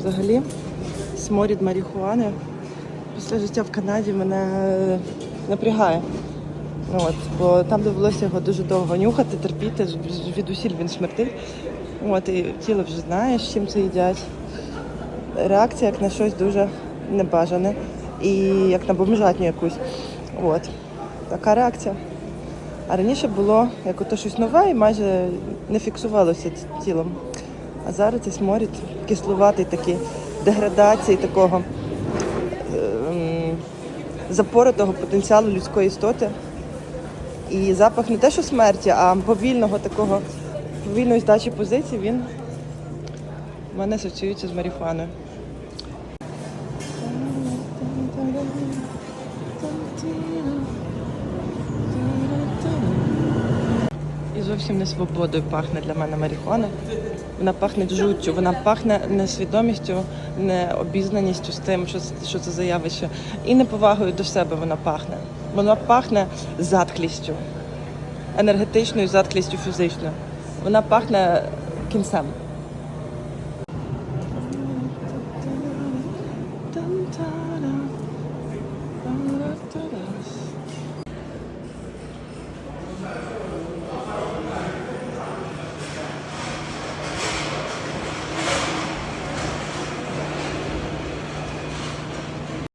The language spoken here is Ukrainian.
Взагалі, сморід марихуани після життя в Канаді мене е, напрягає. Ну, От, бо там довелося його дуже довго нюхати, терпіти, від усіль він смертить. От, і тіло вже знає, з чим це їдять. Реакція як на щось дуже небажане і як на бомжатню якусь. От. Така реакція. А раніше було як ото щось нове і майже не фіксувалося тілом. А зараз цей сморід кислуватий такий, деградації такого ем, запоротого потенціалу людської істоти. І запах не те, що смерті, а повільного такого, повільної здачі позицій, він в мене асоціюється з марихуаною. І зовсім не свободою пахне для мене марихуана. Вона пахне жуттю, вона пахне несвідомістю, не обізнаністю з тим, що, це- що це за явище. І неповагою до себе вона пахне. Вона пахне затхлістю, енергетичною затхлістю фізичною. Вона пахне кінцем.